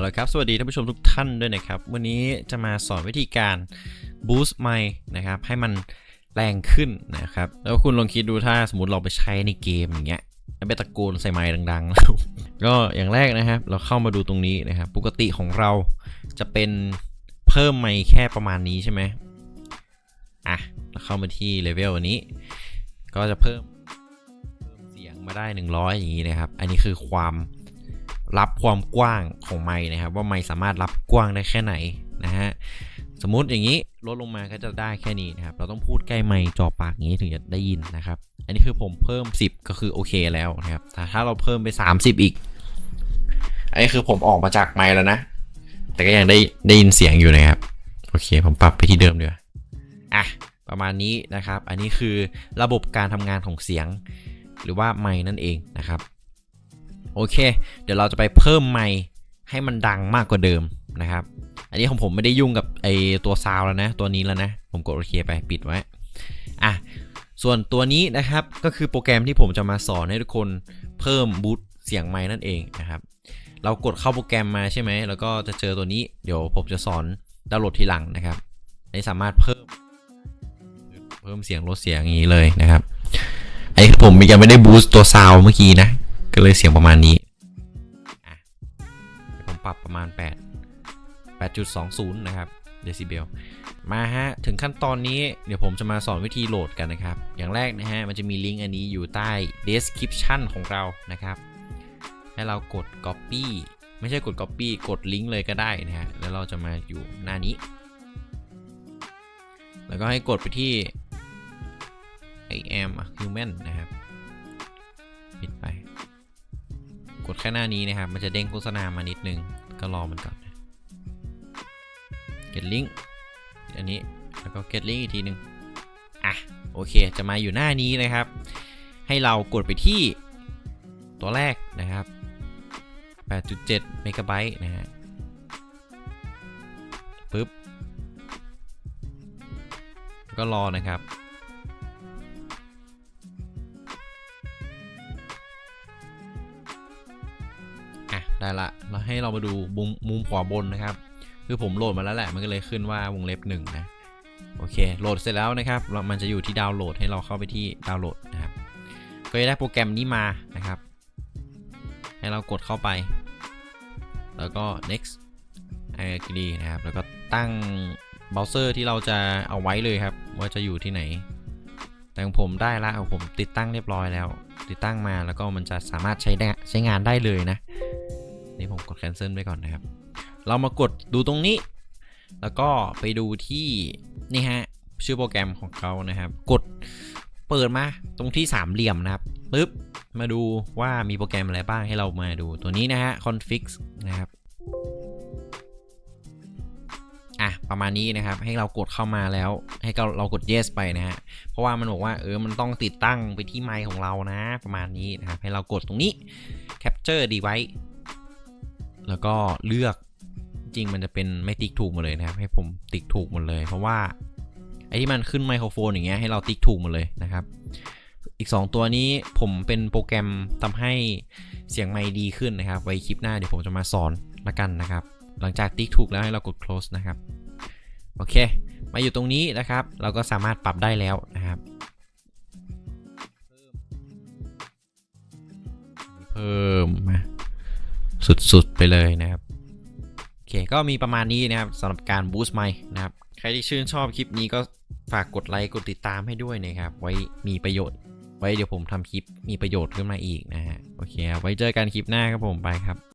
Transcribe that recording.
เอาละครับ สวัสดีท่านผู้ชมทุกท่านด้วยนะครับ วันนี้จะมาสอนวิธีการ boost ไมค์นะครับ ให้มันแรงขึ้นนะครับ แล้วคุณลองคิดดูถ้าสมมติเราไปใช้ในเกมอย่างเงี้ยแล้วไปตะโกนใส่ไมค์ดังๆก็อย่างแรกนะครับ เราเข้ามาดูตรงนี้นะครับ ปกติของเราจะเป็นเพิ่มไมค์แค่ประมาณนี้ใช่ไหมอะเราเข้ามาที่เลเวลอันนี้ ก็จะเพิ่มเพิ่มเสียงมาได้ 100 อย่างนี้นะครับ อันนี้คือความ รับความกว้างของไมค์นะครับ ว่าไมค์สามารถรับกว้างได้แค่ไหนนะฮะสมมุติอย่างนี้ลดลงมาก็จะได้แค่นี้นะครับ เราต้องพูดใกล้ไมค์จ่อปากอย่างนี้ถึงจะได้ยินนะครับ อันนี้คือผมเพิ่ม 10 ก็คือโอเคแล้วนะครับแต่ถ้าเราเพิ่มไป 30 อีก อันนี้คือผมออกมาจากไมค์แล้วนะ แต่ก็ยังได้ได้ยินเสียงอยู่นะครับ โอเค ผมปรับไปที่เดิมเดี๋ยวอะประมาณนี้นะครับ อันนี้คือระบบการทำงานของเสียง หรือว่าไมค์นั่นเองนะครับ โอเค เดี๋ยวเราจะไปเพิ่มไมค์ให้มันดังมากกว่าเดิมนะครับ อันนี้ของผมไม่ได้ยุ่งกับไอตัวซาวแล้วนะ ตัวนี้แล้วนะ ผมกดโอเคไปปิดไว้ อะ ส่วนตัวนี้นะครับ ก็คือโปรแกรมที่ผมจะมาสอนให้ทุกคนเพิ่มบูตเสียงไม้นั่นเองนะครับ เรากดเข้าโปรแกรมมาใช่ไหม แล้วก็จะเจอตัวนี้ เดี๋ยวผมจะสอนดาวน์โหลดทีหลังนะครับนนี้สามารถเพิ่ม เพิ่มเสียงลดเสียงอย่างนี้เลยนะครับ ไอ้ผมยังไม่ได้บูสต์ตัวซาวเมื่อกี้นะ ก็เลยเสียงประมาณนี้ผมปรับประมาณ 8 8.20 นะครับเดซิเบลมาฮะ ถึงขั้นตอนนี้เดี๋ยวผมจะมาสอนวิธีโหลดกันนะครับ อย่างแรกนะฮะ มันจะมีลิงก์อันนี้อยู่ใต้ description ของเรานะครับ ให้เรากด copy ไม่ใช่กด copy กดลิงก์เลยก็ได้นะฮะ แล้วเราจะมาอยู่หน้านี้ แล้วก็ให้กดไปที่ I am a human นะครับ ปิดไป ดแค่หน้านี้นะครับ มันจะเด้งโฆษณามานิดนึง ก็รอมันก่อนนะ get link อันนี้ แล้วก็ get link อีกทีหนึ่งอะ โอเค จะมาอยู่หน้านี้นะครับ ให้เรากดไปที่ตัวแรกนะครับ 8.7 เมกะไบต์นะฮะปึ๊บ ก็รอนะครับ ได้ละเราให้เรามาดูมุมมุมขวาบนนะครับ คือผมโหลดมาแล้วแหละมันก็เลยขึ้นว่าวงเล็บหนึ่งนะโอเคโหลดเสร็จแล้วนะครับมันจะอยู่ที่ดาวน์โหลดให้เราเข้าไปที่ดาวน์โหลดนะครับก็จะได้โปรแกรมนี้มานะครับ ให้เรากดเข้าไป แล้วก็ next agree นะครับ แล้วก็ตั้งเบราว์เซอร์ที่เราจะเอาไว้เลยครับ ว่าจะอยู่ที่ไหน แต่ของผมได้ละผมติดตั้งเรียบร้อยแล้ว ติดตั้งมาแล้วก็มันจะสามารถใช้ได้ใช้งานได้เลยนะ นี่ผมกด cancel ไปก่อนนะครับ เรามากดดูตรงนี้ แล้วก็ไปดูที่นี่ฮะชื่อโปรแกรมของเขานะครับ กดเปิดมาตรงที่สามเหลี่ยมนะครับปึ๊บมาดูว่ามีโปรแกรมอะไรบ้างให้เรามาดูตัวนี้นะฮะ config นะครับอะประมาณนี้นะครับให้เรากดเข้ามาแล้ว ให้เราเรากด yes ไปนะฮะเพราะว่ามันบอกว่าเออมันต้องติดตั้งไปที่ไมค์ของเรานะ ประมาณนี้นะครับให้เรากดตรงนี้ capture device แล้วก็เลือกจริงมันจะเป็นไม่ติ๊กถูกหมดเลยนะครับ ให้ผมติ๊กถูกหมดเลย เพราะว่าไอที่มันขึ้นไมโครโฟนอย่างเงี้ยให้เราติ๊กถูกหมดเลยนะครับ อีก 2 ตัวนี้ผมเป็นโปรแกรมทำให้เสียงไมค์ดีขึ้นนะครับ ไว้คลิปหน้าเดี๋ยวผมจะมาสอนละกันนะครับ หลังจากติ๊กถูกแล้วให้เรากด close นะครับ โอเค มาอยู่ตรงนี้นะครับ เราก็สามารถปรับได้แล้วนะครับ เพิ่มมา สุดๆ ไปเลยนะครับโอเคก็มีประมาณนี้นะครับสำหรับการบูสต์ไมค์นะครับ ใครที่ชื่นชอบคลิปนี้ก็ฝากกดไลค์กดติดตามให้ด้วยนะครับ ไว้มีประโยชน์ ไว้เดี๋ยวผมทำคลิปมีประโยชน์ขึ้นมาอีกนะฮะโอเคไว้เจอกันคลิปหน้าครับผมไปครับ